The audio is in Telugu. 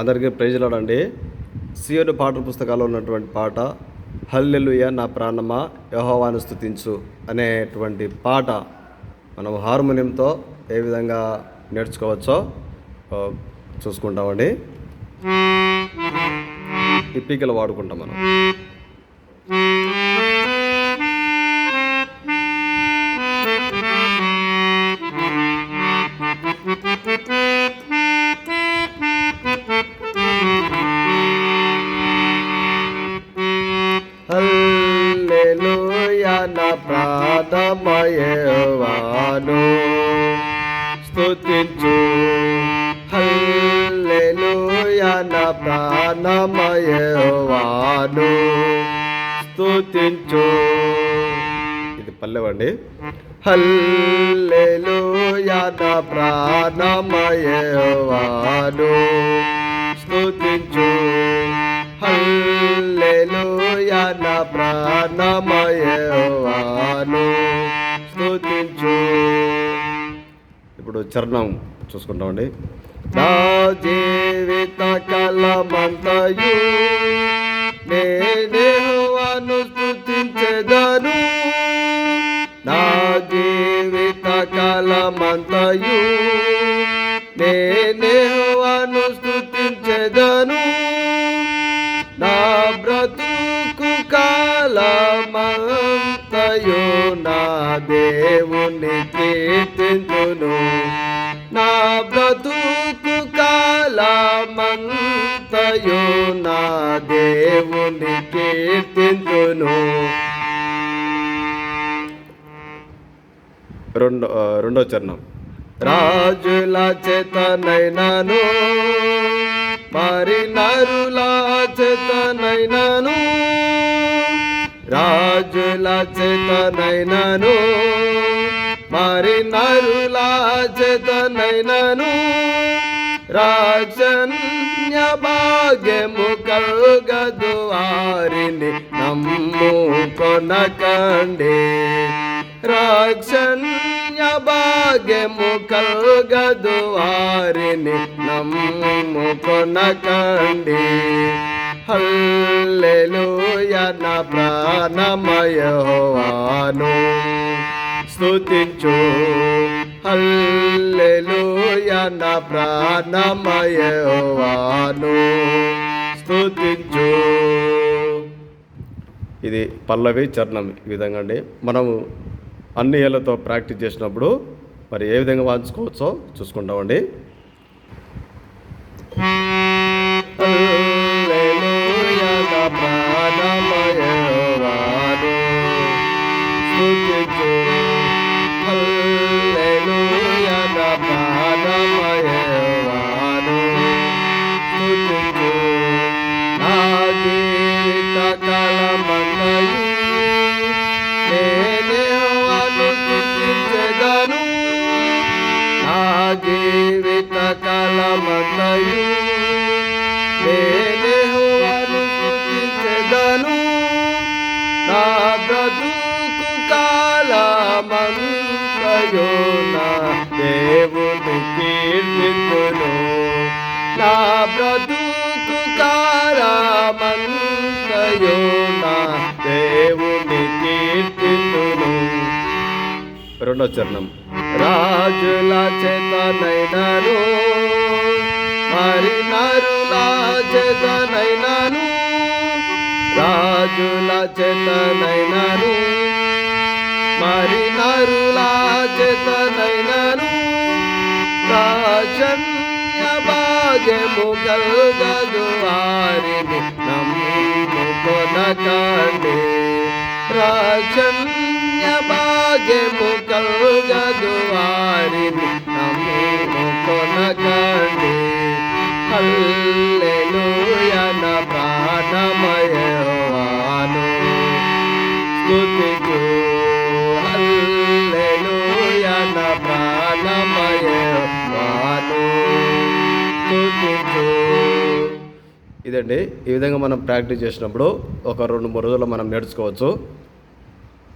అందరికీ ప్రైజ్లాడండి సియోను పాటల పుస్తకాల్లో ఉన్నటువంటి పాట హల్లెలుయ నా ప్రాణమా యహోవాను స్థుతించు అనేటువంటి పాట మనం హార్మోనియంతో ఏ విధంగా నేర్చుకోవచ్చో చూసుకుంటామండి. ఈ పీకలు వాడుకుంటాం మనం. హల్లెలూయా నా ప్రాణమయవాను స్తుతించు. హల్లెలూయా నా ప్రాణమయవాను స్తుతించు. ఇది పల్లెవండి హల్లెలూయా నా ప్రాణమయవాను స్తుతించు. హల్లెలూయా నా చరణం చూసుకుంటామండి. నా జీవిత కలమంతయు నేనేవాను స్తుతించెదను నా జీవిత కాలమంతయు నేనేవాను స్తుతించెదను నా బ్రతుకు కాలమంతయు నా దేవుని కీర్తింతును. నా బ్రతుకు కాలమంతయు నా దేవుని కీర్తింతును. రెండో రెండో చరణం. రాజుల చేతనైనాను మరి నరుల చేతనైనాను రాజుల చేతనైనాను మరి నరుల చేతనైనాను రాజన్య భాగ్యము కల్గదు వారిని నమ్ము కొనకండి రాక్షణ్య భాగ్యము కల్గదు వారిని నమ్ము కొనకండి హల్లెలూయ నా ప్రాణమయోవాను స్తుతించు. హల్లెలూయ నా ప్రాణమయోవాను స్తుతించు. ఇది పల్లవి చరణం ఈ విధంగా అండి. మనము అన్ని ఏళ్ళతో ప్రాక్టీస్ చేసినప్పుడు మరి ఏ విధంగా వాయించుకోవచ్చో చూసుకుంటామండి. దేవుని కీర్తిను నా బ్రతుకు కాలమంతయు నా దేవుని కీర్తిను రెండో చరణం. రాజుల చేతనైనాను మరి నరుల చేతనైనాను రాజుల చేతనైనాను మరి నరుల రాజన్య భాగ్యము కల్గదు వారిని నమ్ము కొనకండి. రాజన్య భాగ్యము కల్గదు ఇదండి. ఈ విధంగా మనం ప్రాక్టీస్ చేసినప్పుడు ఒక రెండు మూడు రోజుల్లో మనం నేర్చుకోవచ్చు.